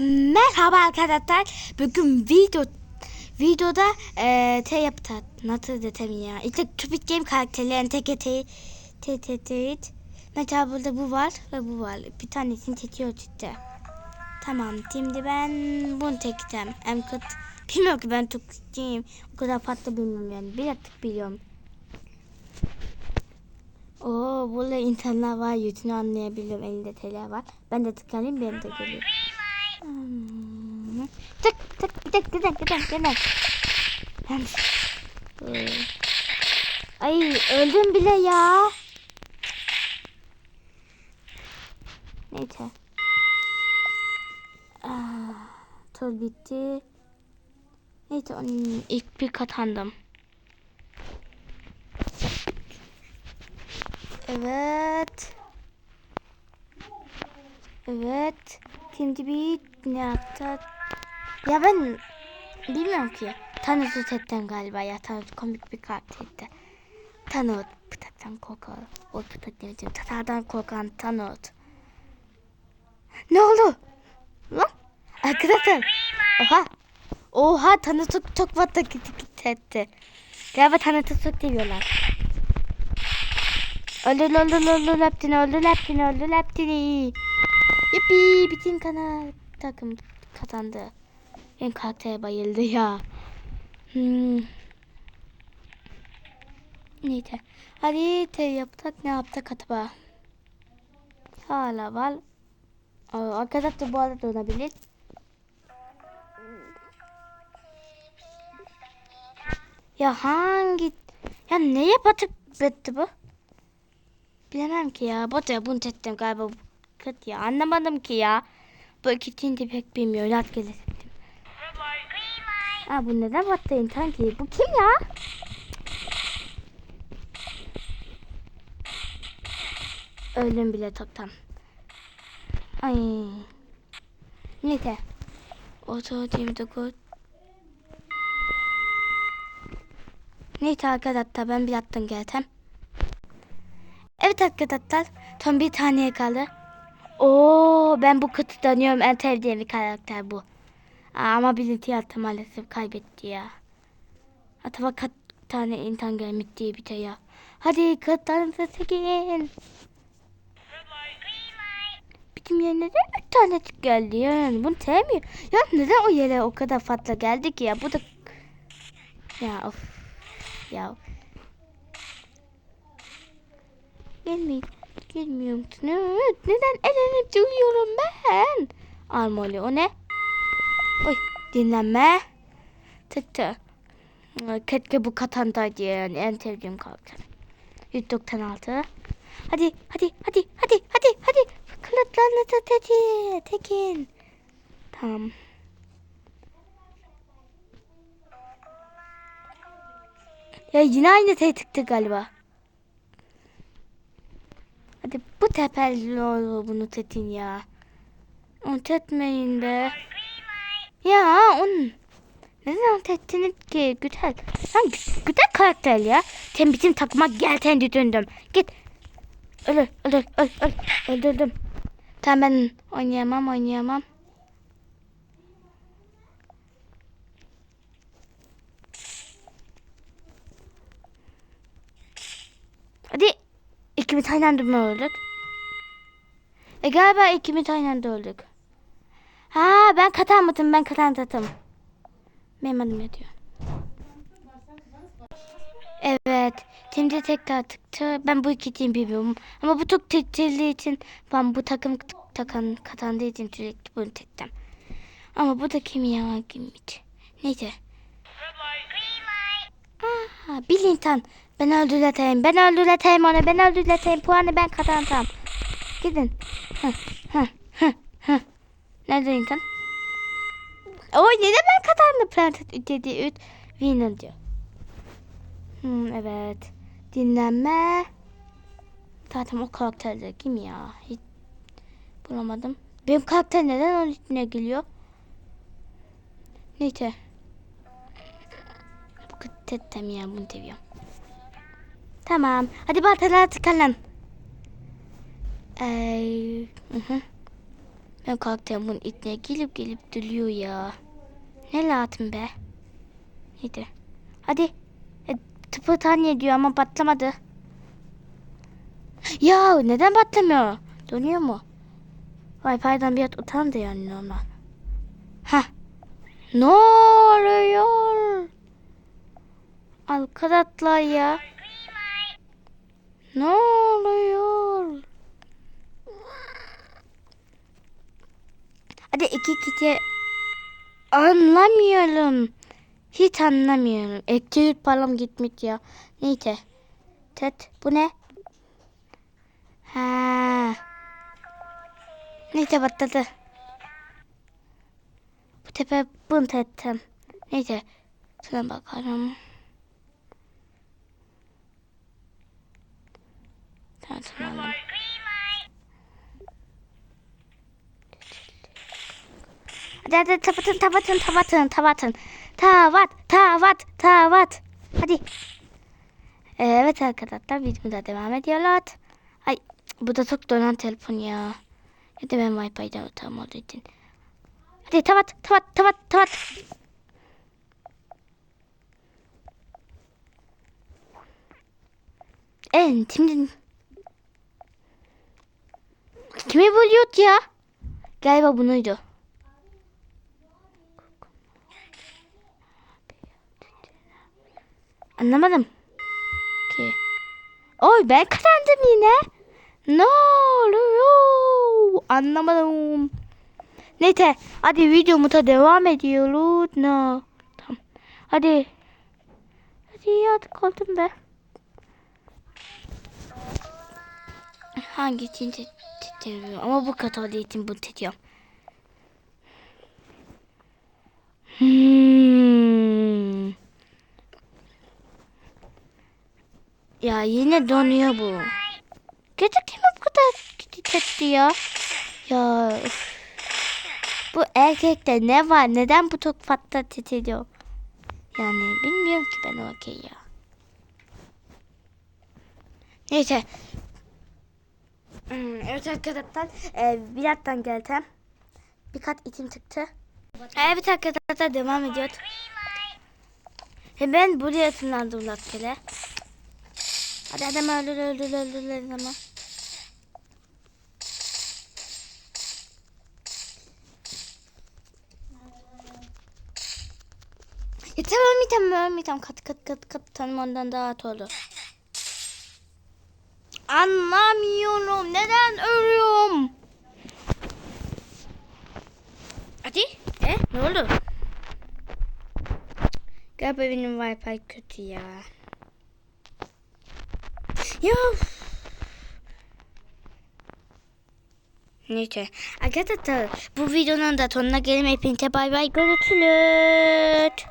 merhaba arkadaşlar. Bugün video videoda eee te yapacağız. Nasıl desem ya. İşte Tupid Game karakterlerini tek tek tek tek tek. Mesela burada bu var ve bu var. Bir tanesini çekiyor işte. Tamam şimdi ben bunu çekeceğim. Em kıt. Bilmiyorum ki ben Türkçeyim. O kadar farklı bilmiyorum yani. Bir tık biliyorum. Oo burada insanlar var yüzünü anlayabiliyorum. Elinde teler var. Ben de tıklayayım benim de geliyor. Hmm. Tık tık tık tık tık tık. Ay öldüm bile ya. Neyse. Ah, tur bitti. Neyse onun ilk bir katandım. Evet. Evet. Şimdi bir ne yapacağız? Ya ben bilmiyorum ki. Tanrı Tet'ten galiba ya. Tanrı komik bir karakterdi. Tanrı Pıtak'tan korkan. O Pıtak diyeceğim. Tatardan korkan Tanrı. Ne oldu? Lan? Arkadaşlar. Oha. Oha Tanrı çok fazla gitti. Galiba Tanrı çok seviyorlar. Öldür öldür öldür hepsini öldür hepsini öldür hepsini. Yuppi bütün kanal takım kazandı. En karaktere bayıldı ya. Hmm. Neyse. Hadi te yaptık ne yaptık acaba? Hala var. Aa, Arkadaşlar bu arada olabilir. Ya hangi... Ya neye batıp bitti bu? Bilemem ki ya. Bot ya bunu seçtim galiba. Kötü ya. Anlamadım ki ya. Bu de pek bilmiyor. Rastgele seçtim. Aa bu neden battı insan ki? Bu kim ya? Öldüm bile toptan. Ay. Neyse. 30 29 Neyse arkadaşlar ben bir attım geldim. Evet arkadaşlar son bir taneye kaldı. Oo ben bu kutu tanıyorum en sevdiğim bir karakter bu. Aa, ama bilinti yattı maalesef kaybetti ya. Acaba kaç tane insan gelmiş diye bir şey ya. Hadi kaç tane seçin. Bizim yerine de üç tane geldi yani bunu sevmiyor. Ya neden o yere o kadar fazla geldi ki ya bu da... Ya of. Ya Gelmeyin. Gelmiyor musunuz? Neden elenip duruyorum ben? Armoli o ne? Oy dinlenme. Tıktı. Keşke bu katandaydı yani en sevdiğim karakter. 196. Hadi hadi hadi hadi hadi hadi. Kılıçlarını da teki. Tekin. Tamam. Ya yine aynı şey tıktı galiba. Hadi bu tepelli olur bunu tetin ya. Onu tetmeyin be. Ya onun. Neden tettiniz ki? Güzel. Gü- güzel karakter ya. Sen bizim takıma gel sen döndüm. Git. Ölür ölür öl öl. Öldürdüm. Tamam ben oynayamam oynayamam. Hadi. İkimiz aynı anda mı öldük? E galiba ikimiz aynı anda öldük. Ha ben kazanmadım ben kazandım. Benim adım yatıyor. Evet. Şimdi tekrar tıktı. Ben bu iki team bilmiyorum. Ama bu çok tıktırdığı için ben bu takım takan kazandığı için sürekli bunu tıktım. Ama bu da kim ya kimmiş. Neyse. Aa, bir insan. Ben öldürteyim. Ben öldürteyim onu. Ben öldürteyim. Puanı ben kazanacağım. Gidin. Hı, hı, hı, hı. Nerede insan? Oy neden ben kazandım? Plantet dedi 3 winner diyor. Hmm, evet. Dinlenme. Zaten o karakter de kim ya? Hiç bulamadım. Benim karakter neden onun üstüne geliyor? Neyse. Bu kıttettem ya bunu seviyorum. Tamam. Hadi baltalara tıkalım. Ee, hı hı. Ben kalktım bunun itine gelip gelip duruyor ya. Ne lazım be? Neydi? Hadi. E, tıpı tane diyor ama patlamadı. Ya neden patlamıyor? Dönüyor mu? Pardon biraz utandı yani normal. Ha. Ne oluyor? Arkadaşlar ya. Ne oluyor? Hadi iki kişi anlamıyorum. Hiç anlamıyorum. Elektrik param gitmiş ya. Neyse. Tet bu ne? Ha. Neyse patladı. Bu tepe bunt ettim. Neyse. Şuna bakalım. Tamam tamam. Hadi hadi tapatın tapatın tapatın tapatın. Tavat tavat tavat. Hadi. Evet arkadaşlar burada devam ediyorlar. Ay bu da çok dolan telefon ya. Ya da ben Wi-Fi'den tam olduğu için. Hadi tavat tavat tavat tavat. Evet şimdi kimi buluyor ya? Galiba bunuydu. Anlamadım. Ki. Oy ben kazandım yine. Ne oluyor? Anlamadım. Neyse hadi videomuza devam ediyoruz. No. Tamam. Hadi. Hadi hadi kaldım be. Hangi için titriyor? Ama bu kötü olduğu için bu titriyorum. Hmm. Ya yine donuyor bu. Gerçekten bu kadar titretti ya? Ya bu erkekte ne var? Neden bu çok fazla titriyor? Yani bilmiyorum ki ben okey ya. Neyse. Hmm, evet arkadaşlar. E, birazdan geleceğim. Birkaç itim çıktı. Evet arkadaşlar devam ediyor. E ben buraya ısınlandım rastgele. Hadi adam öldür öldür öldür ama. Yeter ölmeyeceğim ölmeyeceğim. Kat kat kat kat tanım ondan daha at oldu. Anlamıyorum. Neden ölüyorum? Hadi. E ne oldu? Galiba benim wifi kötü ya. Ya. Neyse. Arkadaşlar bu videonun da sonuna gelelim. Hepinize bay bay. Görüşürüz.